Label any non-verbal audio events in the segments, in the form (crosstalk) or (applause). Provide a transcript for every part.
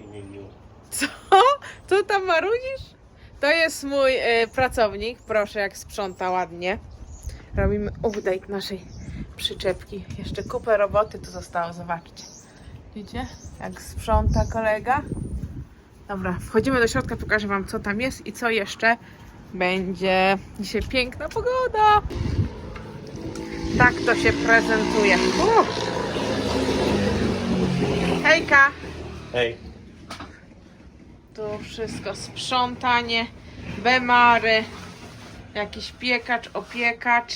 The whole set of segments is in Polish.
imieniu. Co? Co tam marudzisz? To jest mój e, pracownik. Proszę, jak sprząta ładnie. Robimy update naszej przyczepki. Jeszcze kupę roboty tu zostało, zobaczcie. Widzicie? Jak sprząta kolega. Dobra, wchodzimy do środka, pokażę Wam, co tam jest i co jeszcze będzie. Dzisiaj piękna pogoda. Tak to się prezentuje. Uff. Hejka! Hej, Tu wszystko sprzątanie, bemary, jakiś piekacz, opiekacz.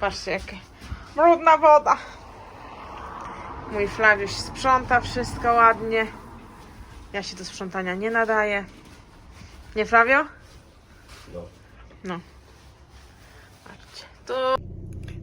Patrzcie, jakie brudna woda. Mój Flawiusz sprząta wszystko ładnie. Ja się do sprzątania nie nadaję. Nie, Flavio? no. No. Patrzcie, tu.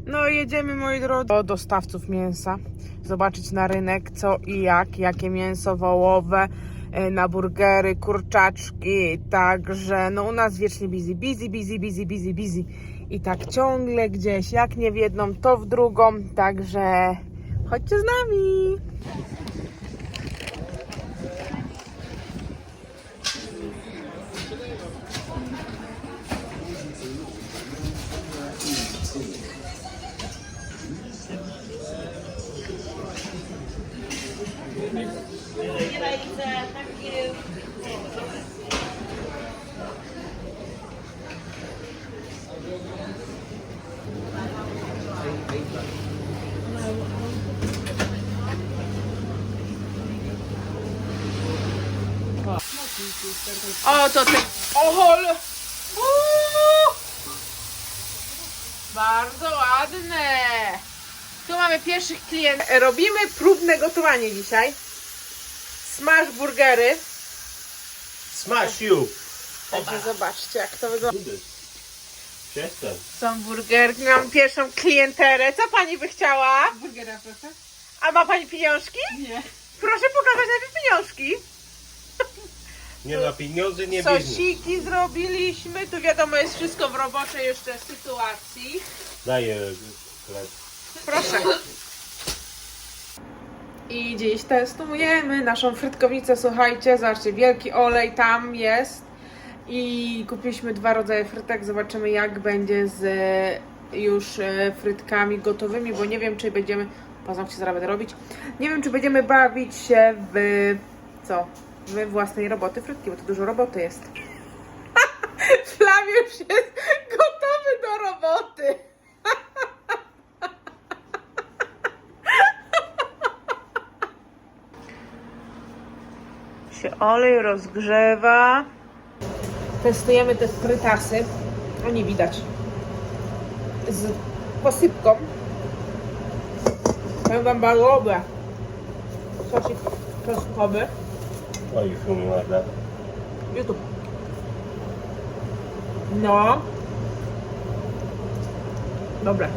No jedziemy moi drodzy do dostawców mięsa. Zobaczyć na rynek co i jak, jakie mięso wołowe, e, na burgery, kurczaczki. Także no u nas wiecznie busy, busy, busy, busy, busy, busy. I tak ciągle gdzieś, jak nie w jedną, to w drugą. Także chodźcie z nami. O, to ty. Ohol! Uuu! Bardzo ładne. Tu mamy pierwszych klientów. Robimy próbne gotowanie dzisiaj. Smash burgery. Smash you! Także zobaczcie, jak to wygląda. Przestań. Są burgerki. Mam pierwszą klienterę. Co pani by chciała? Burgera proszę? A ma pani pieniążki? Nie. Proszę pokazać najpierw pieniążki. Nie na pieniądze, nie biznes. Sosiki zrobiliśmy. Tu wiadomo jest wszystko w roboczej jeszcze sytuacji. Daję chleb. Proszę. I dziś testujemy naszą frytkownicę. Słuchajcie, zobaczcie, wielki olej tam jest. I kupiliśmy dwa rodzaje frytek. Zobaczymy, jak będzie z e, już e, frytkami gotowymi, bo nie wiem, czy będziemy. Paznokcie zaraz będę robić. Nie wiem, czy będziemy bawić się w. Co? W własnej roboty frytki, bo to dużo roboty jest. (laughs) Flawiusz jest gotowy do roboty. Się olej rozgrzewa. Testujemy te frytasy. O, nie widać. Z posypką. Powiem wam bardzo dobre. Sosik czosnkowy. Oj, szum ładna. YouTube. No. Dobre.